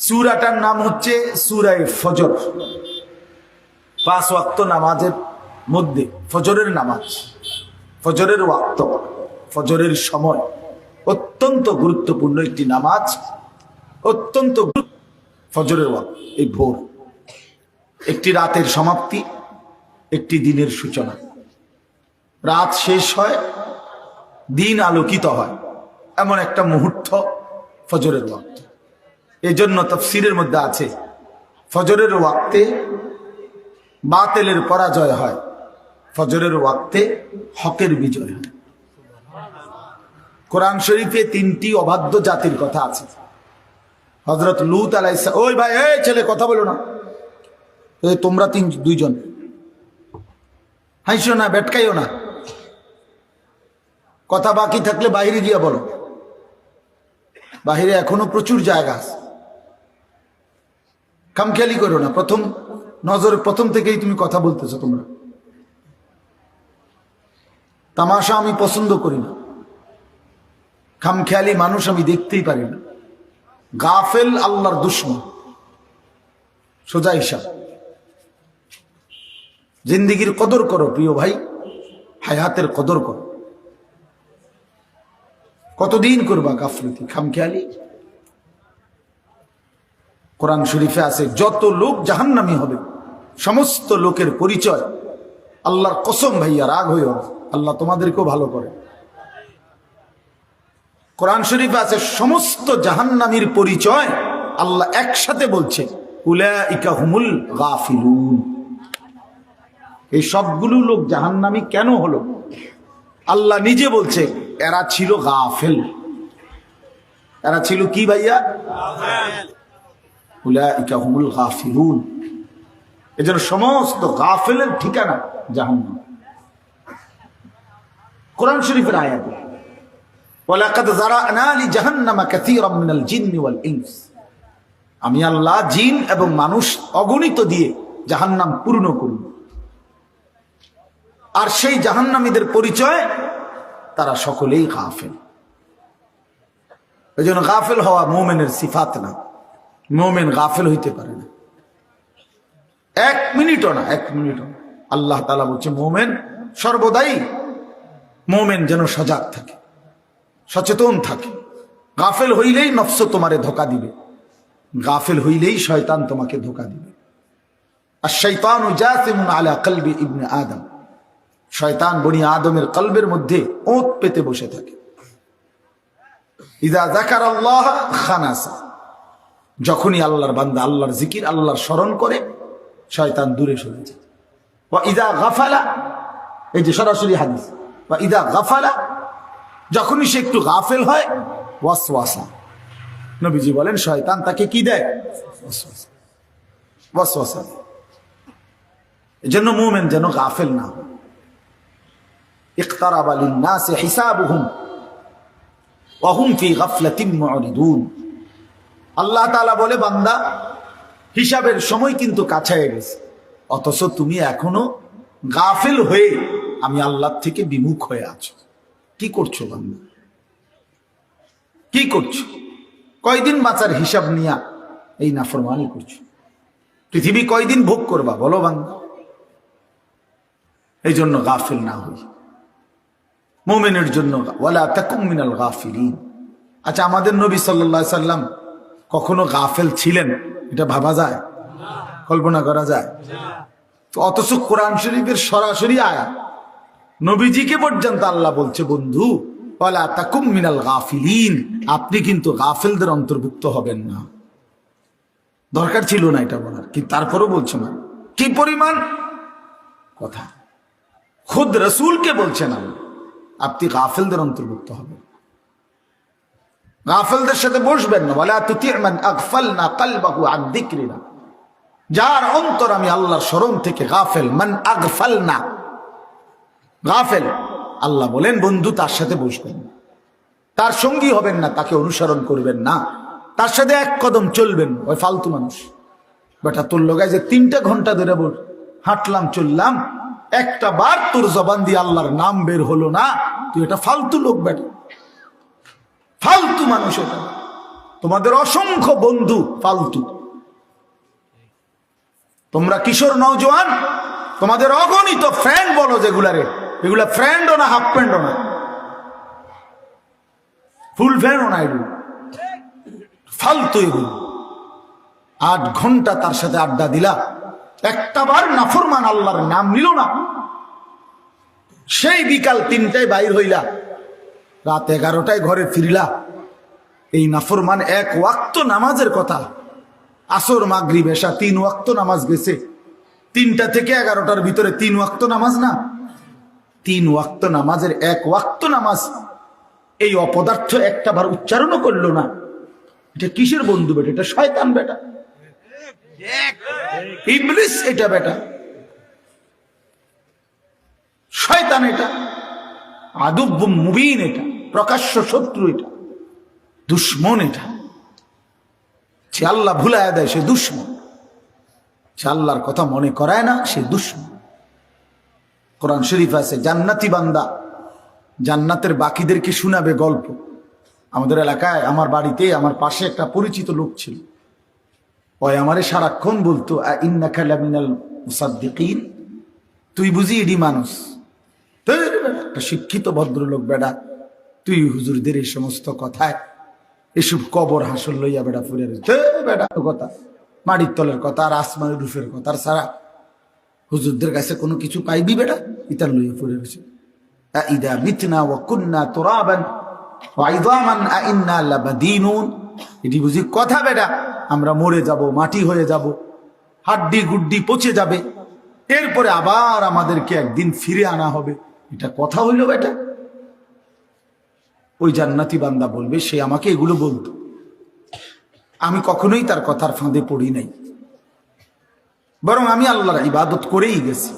সুরাটার নাম হচ্ছে সুরাই ফজর। পাঁচ ওয়াক্ত নামাজের মধ্যে, ফজরের নামাজ, ফজরের ওয়াক্ত, ফজরের সময়। অত্যন্ত গুরুত্বপূর্ণ একটি নামাজ, অত্যন্ত ফজরের ওয়াক্ত, এই ভোর। একটি রাতের সমাপ্তি, একটি দিনের সূচনা। রাত শেষ হয়, দিন আলোকিত হয়। এমন একটা মুহূর্ত, ফজরের ওয়াক্ত। এই জন্য তফসিরের মধ্যে আছে, ফজরের ওয়াক্তে বাতেলের পরাজয় হয়, ফজরের ওয়াক্তে হকের বিজয় হয়। কোরআন শরীফে তিনটি অবাধ্য জাতির কথা আছে। হজরত লুত আলাইসা ওই ভাই, এই ছেলে, কথা বলো না। এই তোমরা তিন, দুইজন। হাইসো না বেটকাইও না। কথা বাকি থাকলে বাইরে গিয়া বলো। বাহিরে এখনও প্রচুর জায়গা আছে। খামখেয়ালি করো না। প্রথম নজর, প্রথম থেকেই তুমি কথা বলতেছো তোমরা। তামাশা আমি পছন্দ করি না। খামখেয়ালি মানুষ আমি দেখতেই পারি না। গাফেল আল্লাহর দুশ্মন। সোজা হিসাব। জিন্দিগির কদর করো প্রিয় ভাই। হায়াতের কদর করো। কতদিন করবা গাফলতি খামখেয়ালি কোরআন শরীফে আছে, যত লোক জাহান্নামি হবে, সমস্ত লোকের পরিচয়, আল্লাহর কসম ভাইয়া, রাগ হইও আল্লাহ তোমাদেরকেও ভালো করে। কোরআন শরীফে আছে, সমস্ত জাহান্নামীর পরিচয় আল্লাহ একসাথে বলছে হুমুল গাফিলুন। এই সবগুলো লোক জাহান্নামী কেন হলো? আল্লাহ নিজে বলছে, এরা ছিল গাফেল। এরা ছিল কি ভাইয়া? উলাইকা হুমুল এজন্য সমস্ত গাফেলের ঠিকানা জাহান্নাম। কোরআন শরীফের লিজাহান্নামা কাসীরাম মিনাল জিন্নি আমি আল্লাহ জিন এবং মানুষ অগণিত দিয়ে জাহান্নাম পূর্ণ করব আর সেই জাহান্নামীদের পরিচয় তারা সকলেই গাফেল। এই জন্য গাফেল হওয়া মোমেনের সিফাত না। মোমেন গাফেল হইতে পারে না। এক মিনিটও না, এক মিনিটও আল্লাহ তালা বলছে, মোমেন সর্বদাই, মোমেন যেন সজাগ থাকে, সচেতন থাকে। গাফেল হইলেই নফস তোমারে ধোকা দিবে। গাফেল হইলেই শয়তান তোমাকে ধোকা দিবে। আর শৈতান আলা কলবি ইবনে আদম। শয়তান বনি আদমের কলবের মধ্যে ওত পেতে বসে থাকে। ইদা জাকার আল্লাহ খানাসা। যখনই আল্লাহর বান্দা আল্লাহর জিকির, আল্লাহর স্মরণ করে, শয়তান দূরে সরে যায়। বা ইদা গাফালা, এই যে সরাসরি হাদিস। বা ইদা গাফালা, যখনই সে একটু গাফেল হয়, ওয়াসওয়াসা। নবীজি বলেন, শয়তান তাকে কি দেয়? এজন্য এই মুমেন যেন গাফেল না ইকতারাবালিন হেসাব হুম অহুম ফি গাফলা তিন আল্লাহ তাআলা বলে, বান্দা, হিসাবের সময় কিন্তু কাছায় গেছে। অথচ তুমি এখনও গাফেল হয়ে আমি আল্লাহ থেকে বিমুখ হয়ে আছো। কি করছ বান্দা? কি করছ? কয়দিন বাঁচার হিসাব নিয়া এই নাফরমানি করছ? পৃথিবী কয়দিন ভোগ করবা বলো বান্দা? এই জন্য গাফিল না হই। মোমেনের জন্য আচ্ছা আমাদের নবী আলাইহি সাল্লাম কখনো গাফেল ছিলেন? এটা ভাবা যায়? কল্পনা করা যায়? তো অথচ কোরআন শরীফের সরাসরি আয়া নবীজিকে পর্যন্ত আল্লাহ বলছে, বন্ধু মিনাল গাফিলিন। আপনি কিন্তু গাফেলদের অন্তর্ভুক্ত হবেন না। দরকার ছিল না এটা বলার কি তারপরও বলছে না। কি পরিমাণ? কথা। খুদ রসুলকে বলছেন আল্লাহ, আপনি গাফেলদের অন্তর্ভুক্ত হবেন। গাফেলদের সাথে বসবেন না। বলে তুতি মান আগফালনা কালবাহু আন যিকরিনা যার অন্তর আমি আল্লাহর স্মরণ থেকে গাফেল। মান আগফালনা। গাফেল। আল্লাহ বলেন, বন্ধু, তার সাথে বসবেন তার সঙ্গী হবেন না, তাকে অনুসরণ করবেন না। তার সাথে এক কদম চলবেন ওই ফালতু মানুষ। বেটা, তোর লোকায় যে তিনটা ঘণ্টা ধরে বল, হাঁটলাম, চললাম, একটা বার তোর জবান দিয়ে আল্লাহর নাম বের হলো না। তুই এটা ফালতু লোক, বেটা। ফালতু মানুষ এটা তোমাদের অসংখ্য বন্ধু ফালতু। তোমরা কিশোর, নওজোয়ান, তোমাদের অগণিত ফ্রেন্ড বলো যেগুলারে। এগুলা ফ্রেন্ডও না হাফ ফ্রেন্ডও না। ফুল ফ্রেন্ডও না এগুলো। ফালতু এগুলো। আট ঘণ্টা তার সাথে আড্ডা দিলা। একটা বার নাফরমান আল্লাহর নাম নিল না। সেই বিকাল তিনটায় বাইর হইলা। রাত এগারোটায় ঘরে ফিরলা। এই নাফরমান এক ওয়াক্ত নামাজের কথা। আসর মাগরি বেশা তিন ওয়াক্ত নামাজ গেছে। তিনটা থেকে এগারোটার ভিতরে তিন ওয়াক্ত নামাজ না? তিন ওয়াক্ত নামাজের এক ওয়াক্ত নামাজ। এই অপদার্থ একটা বার উচ্চারণও করল না। এটা কিসের বন্ধু বেটা? এটা শয়তান বেটা। ইবলিস এটা বেটা। শয়তান এটা। আদুব্য মুবিন এটা। প্রকাশ্য শত্রু এটা, দুশ্মন এটা। সে আল্লাহ ভুলায় দেয়, সে দুশ্মন। সে আল্লাহর কথা মনে করায় না, সে দুশ্মন। কোরআন শরীফ আছে, জান্নাতি বান্দা, জান্নাতের বাকিদেরকে শোনাবে গল্প? আমাদের এলাকায়, আমার বাড়িতে, আমার পাশে একটা পরিচিত লোক ছিল। ওই আমারে সারাক্ষণ বলতো, "আ ইন্নাকা লামিনাল মুসাদ্দিকিন? তুই বুঝি এডি মানুষ। একটা শিক্ষিত ভদ্রলোক বেড়া। তুই হুজুরদের এই সমস্ত কথায় এসব কবর হাসল লইয়া বেড়া ফুরে বেড়া কথা। মাটির তলের কথা, আর আসমানের রুফের কথা, আর সারা হুজুরদের কাছে কোনো কিছু পাইবি বেটা? ইতার লইয়া ফুরে রয়েছে ইদা মিতনা ওয়া কুন্না তুরাবান এটি বুঝি কথা বেটা, আমরা মরে যাব, মাটি হয়ে যাব, হাড্ডি গুড্ডি পচে যাবে, এরপরে আবার আমাদেরকে একদিন ফিরে আনা হবে। এটা কথা হইল বেটা। ওই জান্নাতি বান্দা বলবে, সে আমাকে এগুলো বলতো আমি কখনোই তার কথার ফাঁদে পড়ি নাই। বরং আমি আল্লাহর ইবাদত করেই গেছি।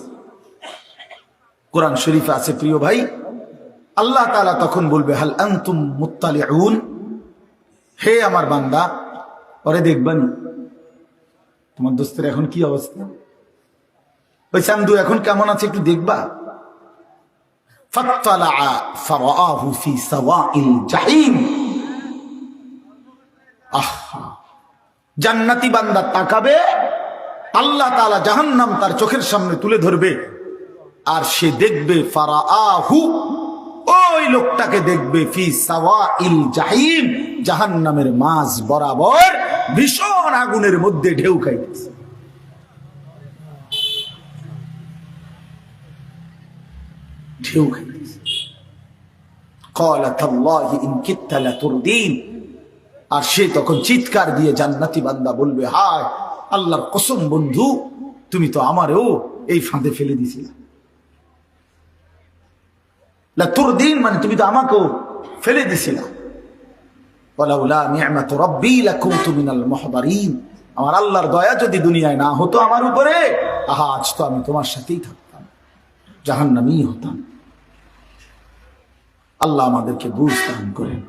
কোরআন শরীফ আছে, প্রিয় ভাই, আল্লাহ তাআলা তখন বলবে, হাল আনতুম মুত্তালিউন? হে আমার বান্দা, পরে দেখবানি। তোমার দোস্তের এখন কি অবস্থা? ওই চান্দু এখন কেমন আছে একটু দেখবা। জান্নাতি বান্দা তাকাবে, আল্লাহ তাআলা জাহান্নাম তার চোখের সামনে তুলে ধরবে, আর সে দেখবে ফারা আহু ওই লোকটাকে দেখবে ফি সাওয়াইল জাহিম, জাহান্নামের মাঝ বরাবর ভীষণ আগুনের মধ্যে ঢেউ খাইতেছে। সেও খেতে আর সে তখন চিৎকার দিয়ে জান্নাতি বান্দা বলবে, হায়, আল্লাহর কসম বন্ধু, তুমি তো আমারও এই ফাঁদে ফেলে দিছিলে তোর দিন মানে তুমি তো আমাকেও ফেলে দিছিলা আমার আল্লাহর দয়া যদি দুনিয়ায় না হতো আমার উপরে, আহা, আজ তো আমি তোমার সাথেই থাকতাম জাহান্নামই হতাম। আল্লাহ আমাদেরকে বুঝ দান করেন।